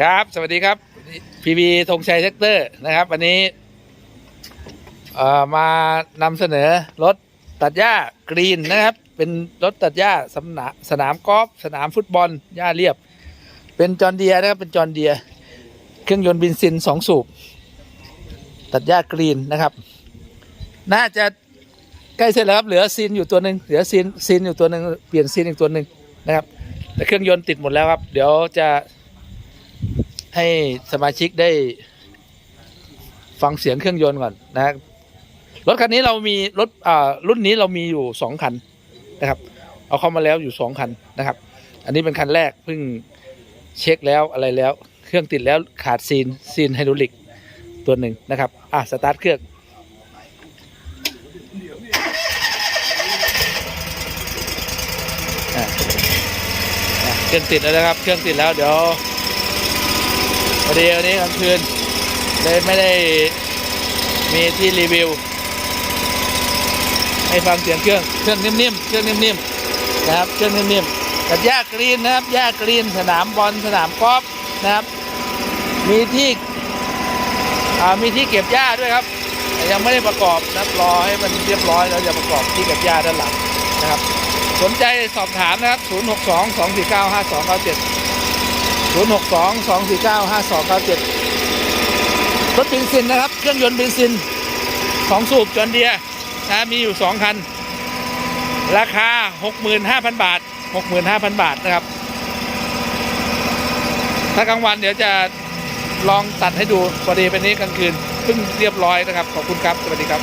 ครับ สวัสดีครับพีบีธงชัยเซกเตอร์นะครับ วันนี้เอ่อมานำเสนอรถตัดหญ้ากรีนนะครับ เป็นรถตัดหญ้าสนามสนามกอล์ฟสนามฟุตบอลหญ้าเรียบ เป็นจอร์นเดียนะครับเป็นจอร์นเดีย เครื่องยนต์บินซินสองสูบ ตัดหญ้ากรีนนะครับ น่าจะใกล้เสร็จแล้วครับเหลือซีนอยู่ตัวหนึ่งเหลือซีนซีนอยู่ตัวหนึ่งเปลี่ยนซีนอีกตัวหนึ่งนะครับแต่เครื่องยนต์ติดหมดแล้วครับ เดี๋ยวจะ ให้สมาชิกได้ ฟังเสียงเครื่องยนต์ก่อนนะครับรถคันนี้เรามีรถอ่ารุ่นนี้เรามีอยู่สองคันนะครับ เอาเข้ามาแล้วอยู่สองคันนะครับ อันนี้เป็นคันแรกเพิ่งเช็คแล้วอะไรแล้ว เครื่องติดแล้วขาดซีนซีนไฮดรอลิกตัวหนึ่งนะครับอะสตาร์ทเครื่องเครื่องติดแล้วนะครับ เครื่องติดแล้วเดี๋ยว พอดีวันนี้กลางคืนเลยไม่ได้มีที่รีวิว ให้ฟังเสียงเครื่องเครื่องนิ่มๆเครื่องนิ่มๆนะครับเครื่องนิ่มๆกับหญ้ากรีนนะครับหญ้ากรีนสนามบอลสนามกอล์ฟนะครับ มีที่มีที่เก็บหญ้าด้วยครับยังไม่ได้ประกอบนะครับรอให้มันเรียบร้อยแล้วจะประกอบที่เก็บหญ้าด้านหลังนะครับ สนใจสอบถามนะครับ 0 6 2 2 4 9 5 2 9 7 0 6 2 2 4 9 5 2 9 7รถเบนซินนะครับ เครื่องยนต์เบนซินของสูบจอนเดียร์นะมีอยู่2คัน ราคา65,000บาท65,000บาทนะครับ ถ้ากลางวันเดี๋ยวจะลองตัดให้ดูพอดีเป็นนี้กลางคืนเพิ่งเรียบร้อยนะครับ ขอบคุณครับ สวัสดีครับ